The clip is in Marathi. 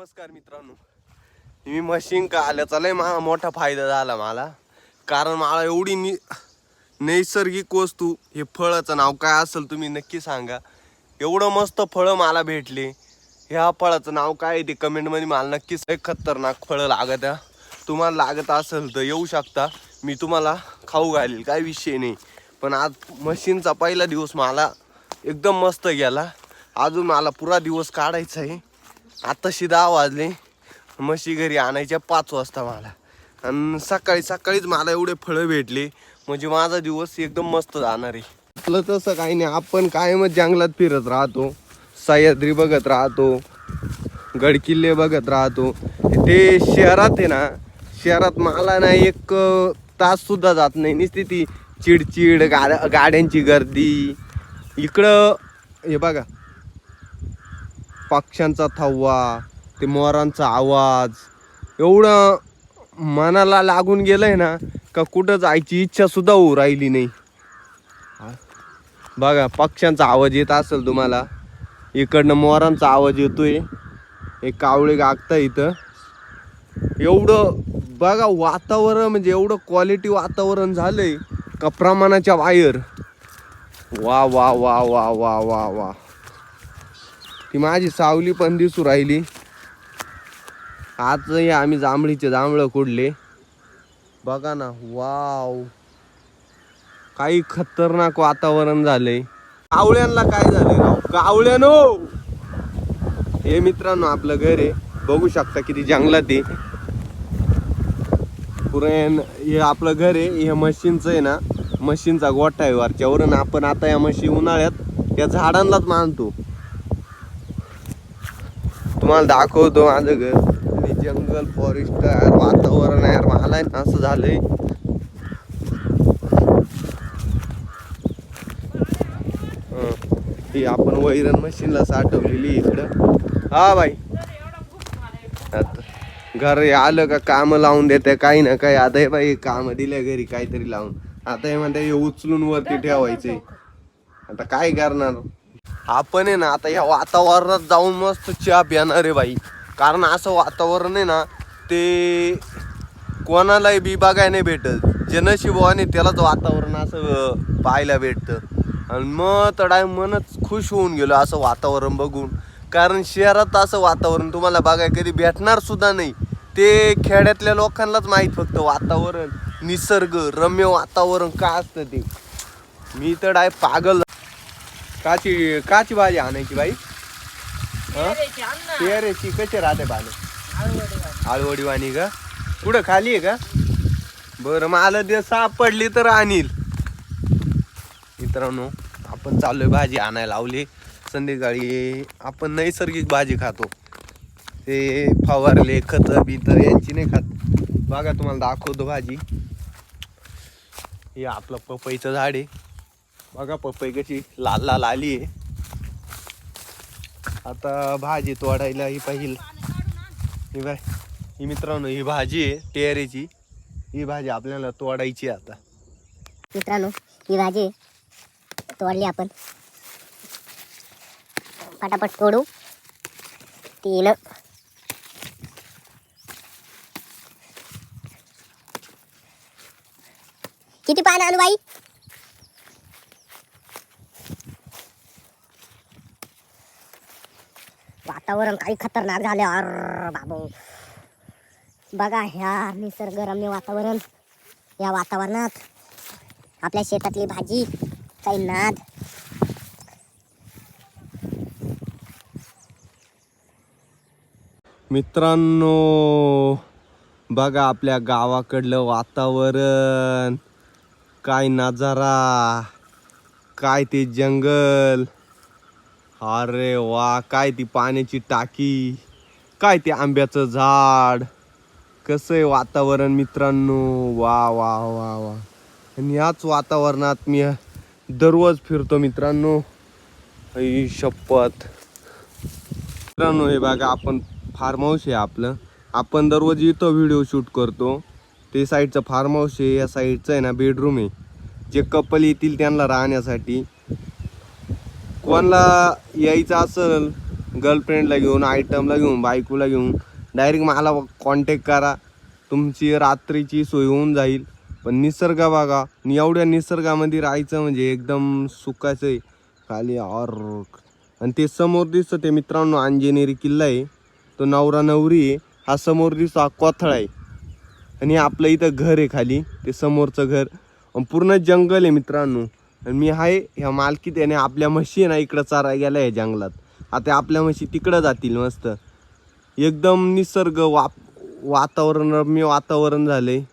नमस्कार मित्रांनो. मी मशीन का आल्याचा लय मा मोठा फायदा झाला मला. कारण मला एवढी नि नैसर्गिक वस्तू हे फळाचं नाव काय असेल तुम्ही नक्की सांगा. एवढं मस्त फळं मला भेटले. ह्या फळाचं नाव काय आहे ते कमेंटमध्ये मला नक्कीच एक खतरनाक फळं लागत आहे. तुम्हाला लागत असेल तर येऊ शकता. मी तुम्हाला खाऊ घालेल काय विषय नाही. पण आज मशीनचा पहिला दिवस मला एकदम मस्त गेला. अजून मला पुरा दिवस काढायचा आहे. आत्ताशी दहा वाजले. म्हशी घरी आणायच्या पाच वाजता मला. आणि सकाळी सकाळीच मला एवढे फळं भेटले. म्हणजे माझा दिवस एकदम मस्त जाणार आहे. आपलं तसं काही नाही. आपण कायमच जंगलात फिरत राहतो. सह्याद्री बघत राहतो. गडकिल्ले बघत राहतो. ते शहरात आहे ना शहरात मला ना एक ताससुद्धा तास सुद्धा जात नाही. नुसती ती चिडचिड गाड्या गाड्यांची गर्दी. इकडं हे बघा. पक्ष्यांचा थव्वा ते मोरांचा आवाज एवढं मनाला लागून गेलंय ना का कुठं जायची इच्छा सुद्धा होऊ राहिली नाही. बघा पक्ष्यांचा आवाज येत असेल तुम्हाला. इकडनं मोरांचा आवाज येतोय. एक कावळे गागता इथं. एवढं बघा वातावरण म्हणजे एवढं क्वालिटी वातावरण झालंय का प्रमाणाच्या बाहेर. वा वा वा वा वा वा वा. ती माझी सावली पण दिसू राहिली. आज आम्ही जांभळीचे जांभळं कुडले बघा ना वाव. काही खतरनाक वातावरण झालंय. कावळ्यांना काय झालंय राव? कावळ्यानो! हे मित्रांनो आपलं घर आहे. बघू शकता किती जंगलात आहे. पुरण हे आपलं घर आहे. हे मशीनचं आहे ना. मशीनचा गोठा आहे वरच्यावरून. आपण आता या म्हशी उन्हाळ्यात या झाडांनाच मानतो. तुम्हाला दाखवतो माझं घर. मी जंगल फॉरेस्ट यार वातावरण यार मला आहे ना असं झालंय. ही. आपण वैरण मशीनला साठवलेली इकडं. हा बाई. आता घर आलं का काम लावून देते काही ना काही. आता हे बाई काम दिले घरी काहीतरी लावून. आता हे म्हणते हे उचलून वरती ठेवायचे. आता काय करणार? आपण आहे ना आता या वातावरणात जाऊन मस्त चहा पिणार आहे बाई. कारण असं वातावरण आहे ना ते कोणालाही बी बघाय नाही भेटत. जे नशिबवाने त्यालाच वातावरण असं पाहायला भेटतं. आणि मग तडाय मनच खुश होऊन गेलो असं वातावरण बघून. कारण शहरात असं वातावरण तुम्हाला बघाय कधी भेटणार सुद्धा नाही. ते खेड्यातल्या लोकांनाच माहीत फक्त वातावरण निसर्ग रम्य वातावरण का असतं ते. मी तर डाय पागल काची काची भाजी आणायची बाई? पेरेची कशी राहते पाणी आळवडी वाणी का? कुठं खाली आहे का? बरं मला ते सापडली तर आणील. मित्रांनो आपण चाललोय भाजी आणायला लावली. संध्याकाळी आपण नैसर्गिक भाजी खातो. ते फवारले खत बित यांची नाही खात. बघा तुम्हाला दाखवतो भाजी. हे आपलं पपईचं झाड आहे. बघा पपई कशी लाल लाल आली आहे. आता भाजी तोडायला ही पाहिजे ही बाय ही मित्रांनो ही भाजी आहे टेरेची ही भाजी आपल्याला तोडायची आहे आता. मित्रांनो ही भाजी तोडली आपण. पटापट तोडू. तीन. किती पानं आणू बाई? वातावरण काही खतरनाक झाले. अर बाबू. बघा ह्या निसर्गरम्य वातावरण. या वातावरणात आपल्या शेतातली भाजी काही नाद. मित्रांनो बघा आपल्या गावाकडलं वातावरण. काय नजारा. काय ते जंगल. अरे वा काय ती पाण्याची टाकी काय ते आंब्याचं झाड. कसं आहे वातावरण मित्रांनो? वा वा वा वा. आणि याच वातावरणात मी दररोज फिरतो मित्रांनो. ही शपथ. मित्रांनो हे बघा आपण फार्म हाऊस आहे आपलं. आपण दररोज इथं व्हिडिओ शूट करतो. ते साईडचं फार्म हाऊस आहे या साईडचं आहे ना बेडरूम आहे. जे कपल येतील त्यांना राहण्यासाठी. कोणाला यायचं असेल गर्लफ्रेंडला घेऊन आयटमला घेऊन बायकोला घेऊन डायरेक्ट मला कॉन्टॅक्ट करा. तुमची रात्रीची सोय होऊन जाईल. पण निसर्ग बघा एवढ्या निसर्गामध्ये राहायचं म्हणजे एकदम सुखाचं आहे. खाली और आणि ते समोर दिसतं ते मित्रांनो अंजनेरी किल्ला आहे. तो नवरा नवरी आहे. हा समोर दिसतो हा कोथळा आहे. आणि आपलं इथं घर आहे खाली ते समोरचं घर. पूर्ण जंगल आहे मित्रांनो. आणि मी आहे ह्या मालकीत याने आपल्या म्हशी ना इकडं चारा गेल्या आहे जंगलात. आता आपल्या म्हशी तिकडं जातील मस्त. एकदम निसर्ग वा वातावरण रम्य वातावरण झालं आहे